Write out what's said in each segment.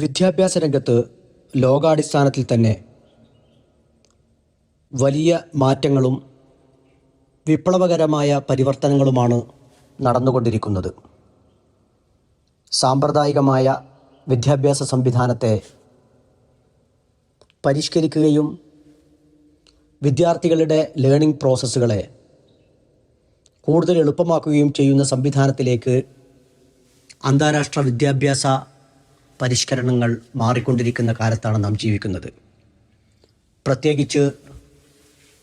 വിദ്യാഭ്യാസ രംഗത്ത് ലോകാടിസ്ഥാനത്തിൽ തന്നെ വലിയ മാറ്റങ്ങളും വിപ്ലവകരമായ പരിവർത്തനങ്ങളുമാണ് നടന്നുകൊണ്ടിരിക്കുന്നത്. സാമ്പ്രദായികമായ വിദ്യാഭ്യാസ സംവിധാനത്തെ പരിഷ്കരിക്കുകയും വിദ്യാർത്ഥികളുടെ ലേണിംഗ് പ്രോസസ്സുകളെ കൂടുതൽ എളുപ്പമാക്കുകയും ചെയ്യുന്ന സംവിധാനത്തിലേക്ക് അന്താരാഷ്ട്ര വിദ്യാഭ്യാസ പരിഷ്കരണങ്ങൾ മാറിക്കൊണ്ടിരിക്കുന്ന കാലത്താണ് നാം ജീവിക്കുന്നത്. പ്രത്യേകിച്ച്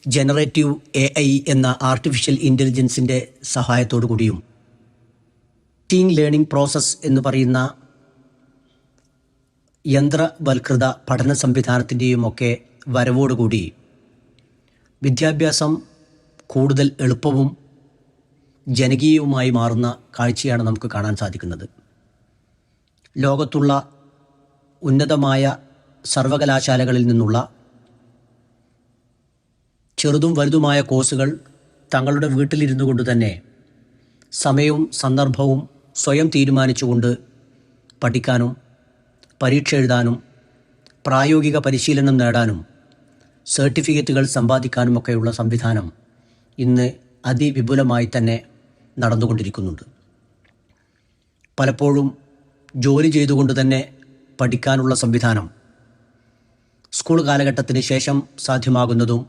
ജനറേറ്റീവ് എ ഐ എന്ന ആർട്ടിഫിഷ്യൽ ഇന്റലിജൻസിന്റെ സഹായത്തോടു കൂടിയും ടീം ലേണിംഗ് പ്രോസസ്സ് എന്ന് പറയുന്ന യന്ത്രവൽകൃത പഠന സംവിധാനത്തിന്റെയും ഒക്കെ വരവോടുകൂടി വിദ്യാഭ്യാസം കൂടുതൽ എളുപ്പവും ജനകീയവുമായി മാറുന്ന കാഴ്ചയാണ് നമുക്ക് കാണാൻ സാധിക്കുന്നത്. ലോകത്തുള്ള ഉന്നതമായ സർവകലാശാലകളിൽ നിന്നുള്ള ചെറുതും വലുതുമായ കോഴ്സുകൾ തങ്ങളുടെ വീട്ടിലിരുന്നു കൊണ്ട് തന്നെ സമയവും സന്ദർഭവും സ്വയം തീരുമാനിച്ചുകൊണ്ട് പഠിക്കാനും പരീക്ഷ എഴുതാനും പ്രായോഗിക പരിശീലനം നേടാനും സർട്ടിഫിക്കറ്റുകൾ സമ്പാദിക്കാനുമൊക്കെയുള്ള സംവിധാനം ഇന്ന് അതിവിപുലമായി തന്നെ നടന്നുകൊണ്ടിരിക്കുന്നുണ്ട്. പലപ്പോഴും ജോലി ചെയ്തുകൊണ്ട് തന്നെ പഠിക്കാനുള്ള സംവിധാനം. സ്കൂൾ കാലഘട്ടത്തിന് ശേഷം സാധ്യമാകുന്നതും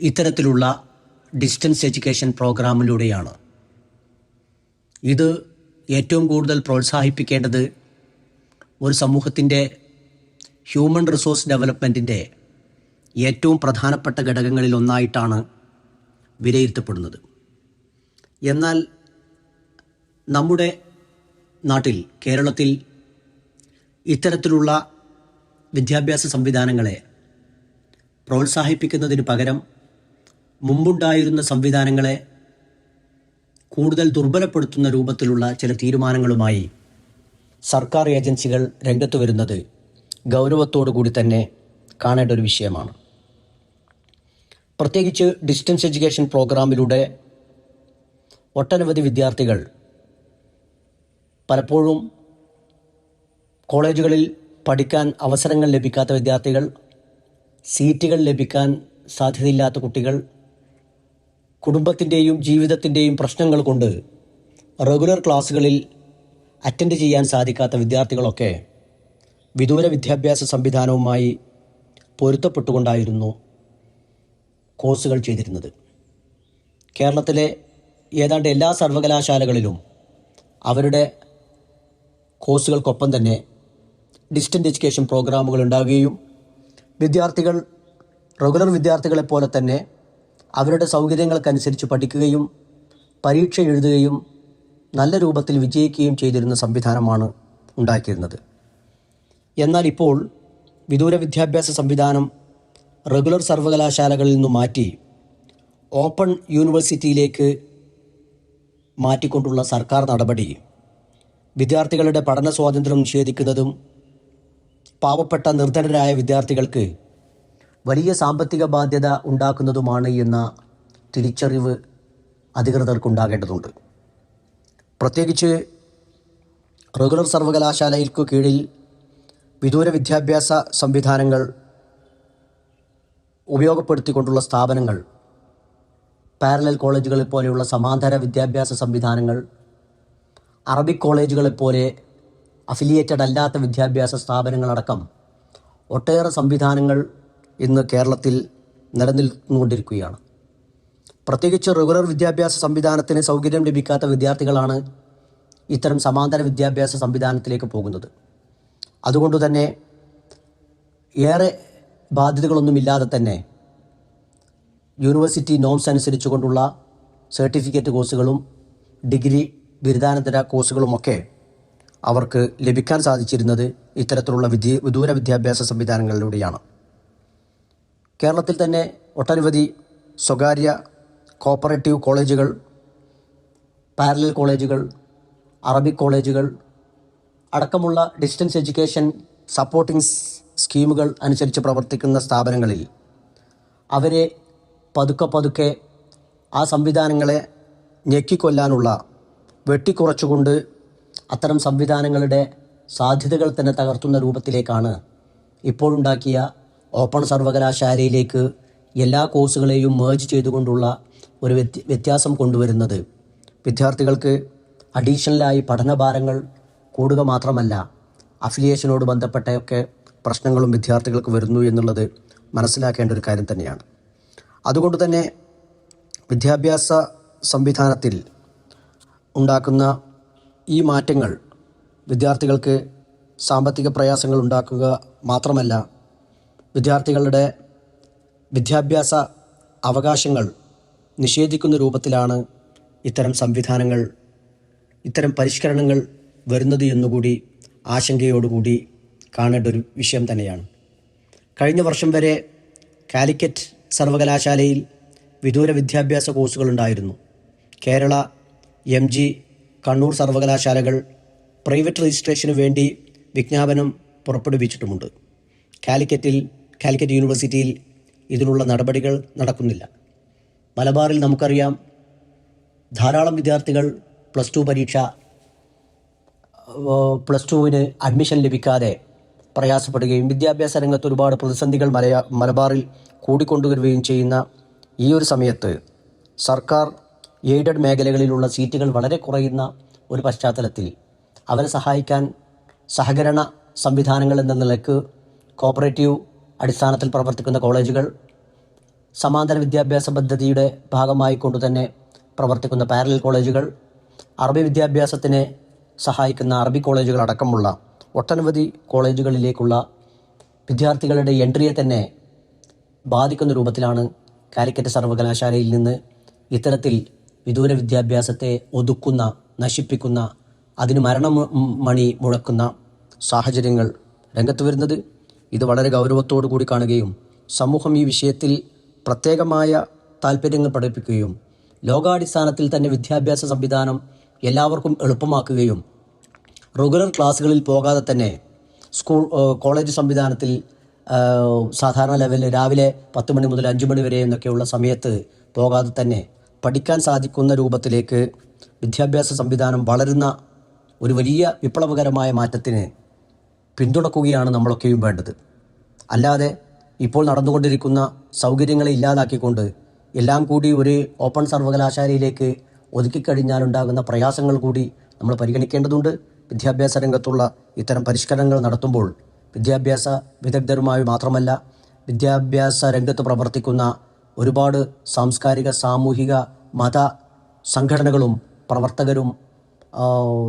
ഇത്തരത്തിലുള്ള ഡിസ്റ്റൻസ് എഡ്യൂക്കേഷൻ പ്രോഗ്രാമിലൂടെയാണ്. ഇത് ഏറ്റവും കൂടുതൽ പ്രോത്സാഹിപ്പിക്കേണ്ടത് ഒരു സമൂഹത്തിന്റെ ഹ്യൂമൻ റിസോഴ്സ് ഡെവലപ്മെന്റിന്റെ ഏറ്റവും പ്രധാനപ്പെട്ട ഘടകങ്ങളിൽ ഒന്നായിട്ടാണ് വിലയിരുത്തപ്പെടുന്നത്. എന്നാൽ നമ്മുടെ നാട്ടിൽ കേരളത്തിൽ ഇത്തരത്തിലുള്ള വിദ്യാഭ്യാസ സംവിധാനങ്ങളെ പ്രോത്സാഹിപ്പിക്കുന്നതിന് പകരം മുമ്പുണ്ടായിരുന്ന സംവിധാനങ്ങളെ കൂടുതൽ ദുർബലപ്പെടുത്തുന്ന രൂപത്തിലുള്ള ചില തീരുമാനങ്ങളുമായി സർക്കാർ ഏജൻസികൾ രംഗത്ത് വരുന്നത് ഗൗരവത്തോടു കൂടി തന്നെ കാണേണ്ട ഒരു വിഷയമാണ്. പ്രത്യേകിച്ച് ഡിസ്റ്റൻസ് എഡ്യൂക്കേഷൻ പ്രോഗ്രാമിലൂടെ ഒട്ടനവധി വിദ്യാർത്ഥികൾ പലപ്പോഴും കോളേജുകളിൽ പഠിക്കാൻ അവസരങ്ങൾ ലഭിക്കാത്ത വിദ്യാർത്ഥികൾ സീറ്റുകൾ ലഭിക്കാൻ സാധ്യതയില്ലാത്ത കുട്ടികൾ കുടുംബത്തിന്റെയും ജീവിതത്തിന്റെയും പ്രശ്നങ്ങൾ കൊണ്ട് റെഗുലർ ക്ലാസ്സുകളിൽ അറ്റൻഡ് ചെയ്യാൻ സാധിക്കാത്ത വിദ്യാർത്ഥികളൊക്കെ വിദൂര വിദ്യാഭ്യാസ സംവിധാനവുമായി പൊരുത്തപ്പെട്ടുകൊണ്ടായിരുന്നു കോഴ്സുകൾ ചെയ്തിരുന്നത്. കേരളത്തിലെ ഏതാണ്ട് എല്ലാ സർവകലാശാലകളിലും അവരുടെ കോഴ്സുകൾക്കൊപ്പം തന്നെ ഡിസ്റ്റന്റ് എഡ്യൂക്കേഷൻ പ്രോഗ്രാമുകൾ ഉണ്ടാകുകയും വിദ്യാർത്ഥികൾ റെഗുലർ വിദ്യാർത്ഥികളെ പോലെ തന്നെ അവരുടെ സൗകര്യങ്ങൾക്കനുസരിച്ച് പഠിക്കുകയും പരീക്ഷ എഴുതുകയും നല്ല രൂപത്തിൽ വിജയിക്കുകയും ചെയ്തിരുന്ന സംവിധാനമാണ് ഉണ്ടാക്കിയിരുന്നത്. എന്നാൽ ഇപ്പോൾ വിദൂര വിദ്യാഭ്യാസ സംവിധാനം റെഗുലർ സർവകലാശാലകളിൽ നിന്ന് മാറ്റി ഓപ്പൺ യൂണിവേഴ്സിറ്റിയിലേക്ക് മാറ്റിക്കൊണ്ടുള്ള സർക്കാർ നടപടി വിദ്യാർത്ഥികളുടെ പഠന സ്വാതന്ത്ര്യം നിഷേധിക്കുന്നതും പാവപ്പെട്ട നിർധനരായ വിദ്യാർത്ഥികൾക്ക് വലിയ സാമ്പത്തിക ബാധ്യത ഉണ്ടാക്കുന്നതുമാണ് എന്ന തിരിച്ചറിവ് അധികൃതർക്കുണ്ടാകേണ്ടതുണ്ട്. പ്രത്യേകിച്ച് റെഗുലർ സർവകലാശാലയ്ക്കു കീഴിൽ വിദൂര വിദ്യാഭ്യാസ സംവിധാനങ്ങൾ ഉപയോഗപ്പെടുത്തിക്കൊണ്ടുള്ള സ്ഥാപനങ്ങൾ പാരലൽ കോളേജുകളെ പോലെയുള്ള സമാന്തര വിദ്യാഭ്യാസ സംവിധാനങ്ങൾ അറബിക് കോളേജുകളെപ്പോലെ അഫിലിയേറ്റഡ് അല്ലാത്ത വിദ്യാഭ്യാസ സ്ഥാപനങ്ങളടക്കം ഒട്ടേറെ സംവിധാനങ്ങൾ ഇന്ന് കേരളത്തിൽ നിലനിൽക്കൊണ്ടിരിക്കുകയാണ് പ്രത്യേകിച്ച് റെഗുലർ വിദ്യാഭ്യാസ സംവിധാനത്തിന് സൗകര്യം ലഭിക്കാത്ത വിദ്യാർത്ഥികളാണ് ഇത്തരം സമാന്തര വിദ്യാഭ്യാസ സംവിധാനത്തിലേക്ക് പോകുന്നത്. അതുകൊണ്ട് തന്നെ ഏറെ ബാധ്യതകളൊന്നുമില്ലാതെ തന്നെ യൂണിവേഴ്സിറ്റി നോംസ് അനുസരിച്ചുകൊണ്ടുള്ള സർട്ടിഫിക്കറ്റ് കോഴ്സുകളും ഡിഗ്രി ബിരുദാനന്തര കോഴ്സുകളുമൊക്കെ അവർക്ക് ലഭിക്കാൻ സാധിച്ചിരുന്നത് ഇത്തരത്തിലുള്ള വിദ്യ വിദൂര വിദ്യാഭ്യാസ സംവിധാനങ്ങളിലൂടെയാണ്. കേരളത്തിൽ തന്നെ ഒട്ടനവധി സ്വകാര്യ കോപ്പറേറ്റീവ് കോളേജുകൾ പാരലൽ കോളേജുകൾ അറബിക് കോളേജുകൾ അടക്കമുള്ള ഡിസ്റ്റൻസ് എഡ്യൂക്കേഷൻ സപ്പോർട്ടിംഗ് സ്കീമുകൾ അനുസരിച്ച് പ്രവർത്തിക്കുന്ന സ്ഥാപനങ്ങളിൽ അവരെ പതുക്കെ പതുക്കെ ആ സംവിധാനങ്ങളെ ഞെക്കിക്കൊല്ലാനുള്ള വെട്ടിക്കുറച്ചുകൊണ്ട് അത്തരം സംവിധാനങ്ങളുടെ സാധ്യതകൾ തന്നെ തകർത്തുന്ന രൂപത്തിലേക്കാണ് ഇപ്പോഴുണ്ടാക്കിയ ഓപ്പൺ സർവകലാശാലയിലേക്ക് എല്ലാ കോഴ്സുകളെയും മേർജ് ചെയ്തുകൊണ്ടുള്ള ഒരു വ്യത്യ വ്യത്യാസം കൊണ്ടുവരുന്നത്. വിദ്യാർത്ഥികൾക്ക് അഡീഷണലായി പഠനഭാരങ്ങൾ കൂടുക മാത്രമല്ല അഫിലിയേഷനോട് ബന്ധപ്പെട്ടൊക്കെ പ്രശ്നങ്ങളും വിദ്യാർത്ഥികൾക്ക് വരുന്നു എന്നുള്ളത് മനസ്സിലാക്കേണ്ട ഒരു കാര്യം തന്നെയാണ്. അതുകൊണ്ട് തന്നെ വിദ്യാഭ്യാസ സംവിധാനത്തിൽ ഉണ്ടാക്കുന്ന ഈ മാറ്റങ്ങൾ വിദ്യാർത്ഥികൾക്ക് സാമ്പത്തിക പ്രയാസങ്ങൾ ഉണ്ടാക്കുക മാത്രമല്ല വിദ്യാർത്ഥികളുടെ വിദ്യാഭ്യാസ അവകാശങ്ങൾ നിഷേധിക്കുന്ന രൂപത്തിലാണ് ഇത്തരം സംവിധാനങ്ങൾ ഇത്തരം പരിഷ്കരണങ്ങൾ വരുന്നത് എന്നുകൂടി ആശങ്കയോടുകൂടി കാണേണ്ട ഒരു വിഷയം തന്നെയാണ്. കഴിഞ്ഞ വർഷം വരെ കാലിക്കറ്റ് സർവകലാശാലയിൽ വിദൂര വിദ്യാഭ്യാസ കോഴ്സുകളുണ്ടായിരുന്നു കേരള എം ജി കണ്ണൂർ സർവകലാശാലകൾ പ്രൈവറ്റ് രജിസ്ട്രേഷന് വേണ്ടി വിജ്ഞാപനം പുറപ്പെടുവിച്ചിട്ടുമുണ്ട്. കാലിക്കറ്റിൽ കാലിക്കറ്റ് യൂണിവേഴ്സിറ്റിയിൽ ഇതിനുള്ള നടപടികൾ നടക്കുന്നില്ല. മലബാറിൽ നമുക്കറിയാം ധാരാളം വിദ്യാർത്ഥികൾ പ്ലസ് ടു പരീക്ഷ പ്ലസ് ടുവിന് അഡ്മിഷൻ ലഭിക്കാതെ പ്രയാസപ്പെടുകയും വിദ്യാഭ്യാസ രംഗത്ത് ഒരുപാട് പ്രതിസന്ധികൾ മലയാ മലബാറിൽ കൂടിക്കൊണ്ടുവരികയും ചെയ്യുന്ന ഈ ഒരു സമയത്ത് സർക്കാർ എയ്ഡഡ് മേഖലകളിലുള്ള സീറ്റുകൾ വളരെ കുറയുന്ന ഒരു പശ്ചാത്തലത്തിൽ അവരെ സഹായിക്കാൻ സഹകരണ സംവിധാനങ്ങൾ എന്ന നിലയ്ക്ക് കോപ്പറേറ്റീവ് അടിസ്ഥാനത്തിൽ പ്രവർത്തിക്കുന്ന കോളേജുകൾ സമാന്തര വിദ്യാഭ്യാസ പദ്ധതിയുടെ ഭാഗമായി കൊണ്ടുതന്നെ പ്രവർത്തിക്കുന്ന പാരലൽ കോളേജുകൾ അറബി വിദ്യാഭ്യാസത്തിനെ സഹായിക്കുന്ന അറബി കോളേജുകൾ അടക്കമുള്ള ഒട്ടനവധി കോളേജുകളിലേക്കുള്ള വിദ്യാർത്ഥികളുടെ എൻട്രിയെ തന്നെ ബാധിക്കുന്ന രൂപത്തിലാണ് കാലിക്കറ്റ് സർവകലാശാലയിൽ നിന്ന് ഇത്തരത്തിൽ വിദൂര വിദ്യാഭ്യാസത്തെ ഒതുക്കുന്ന നശിപ്പിക്കുന്ന അതിന് മരണ മണി മുഴക്കുന്ന സാഹചര്യങ്ങൾ രംഗത്ത് വരുന്നത് ഇത് വളരെ ഗൗരവത്തോടു കൂടി കാണുകയും സമൂഹം ഈ വിഷയത്തിൽ പ്രത്യേകമായ താല്പര്യങ്ങൾ പഠിപ്പിക്കുകയും ലോകാടിസ്ഥാനത്തിൽ തന്നെ വിദ്യാഭ്യാസ സംവിധാനം എല്ലാവർക്കും എളുപ്പമാക്കുകയും റെഗുലർ ക്ലാസ്സുകളിൽ പോകാതെ തന്നെ സ്കൂൾ കോളേജ് സംവിധാനത്തിൽ സാധാരണ ലെവലിൽ രാവിലെ പത്ത് മണി മുതൽ അഞ്ച് മണി വരെ എന്നൊക്കെയുള്ള സമയത്ത് പോകാതെ തന്നെ പഠിക്കാൻ സാധിക്കുന്ന രൂപത്തിലേക്ക് വിദ്യാഭ്യാസ സംവിധാനം വളരുന്ന ഒരു വലിയ വിപ്ലവകരമായ മാറ്റത്തിന് പിന്തുണക്കുകയാണ് നമ്മളൊക്കെയും വേണ്ടത്. അല്ലാതെ ഇപ്പോൾ നടന്നുകൊണ്ടിരിക്കുന്ന സൗകര്യങ്ങളെ ഇല്ലാതാക്കിക്കൊണ്ട് എല്ലാം കൂടി ഒരു ഓപ്പൺ സർവകലാശാലയിലേക്ക് ഒതുക്കിക്കഴിഞ്ഞാലുണ്ടാകുന്ന പ്രയാസങ്ങൾ കൂടി നമ്മൾ പരിഗണിക്കേണ്ടതുണ്ട്. വിദ്യാഭ്യാസ രംഗത്തുള്ള ഇത്തരം പരിഷ്കരണങ്ങൾ നടത്തുമ്പോൾ വിദ്യാഭ്യാസ വിദഗ്ധരുമായി മാത്രമല്ല വിദ്യാഭ്യാസ രംഗത്ത് പ്രവർത്തിക്കുന്ന ഒരുപാട് സാംസ്കാരിക സാമൂഹിക മത സംഘടനകളും പ്രവർത്തകരും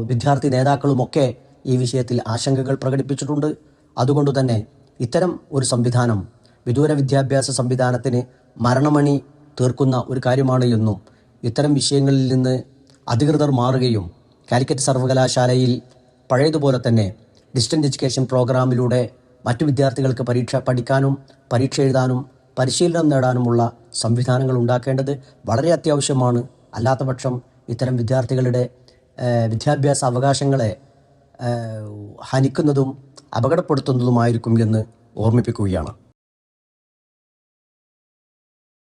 വിദ്യാർത്ഥി നേതാക്കളുമൊക്കെ ഈ വിഷയത്തിൽ ആശങ്കകൾ പ്രകടിപ്പിച്ചിട്ടുണ്ട്. അതുകൊണ്ട് തന്നെ ഇത്തരം ഒരു സംവിധാനം വിദൂര വിദ്യാഭ്യാസ സംവിധാനത്തിന് മരണമണി തീർക്കുന്ന ഒരു കാര്യമാണ് എന്നും ഇത്തരം വിഷയങ്ങളിൽ നിന്ന് അധികൃതർ മാറുകയും കാലിക്കറ്റ് സർവകലാശാലയിൽ പഴയതുപോലെ തന്നെ ഡിസ്റ്റൻസ് എഡ്യൂക്കേഷൻ പ്രോഗ്രാമിലൂടെ മറ്റു വിദ്യാർത്ഥികൾക്ക് പരീക്ഷ പഠിക്കാനും പരീക്ഷ എഴുതാനും പരിശീലനം നേടാനുമുള്ള സംവിധാനങ്ങൾ ഉണ്ടാക്കേണ്ടത് വളരെ അത്യാവശ്യമാണ്. അല്ലാത്തപക്ഷം ഇത്തരം വിദ്യാർത്ഥികളുടെ വിദ്യാഭ്യാസ അവകാശങ്ങളെ ഹനിക്കുന്നതും അപകടപ്പെടുത്തുന്നതുമായിരിക്കും എന്ന് ഓർമ്മിപ്പിക്കുകയാണ്.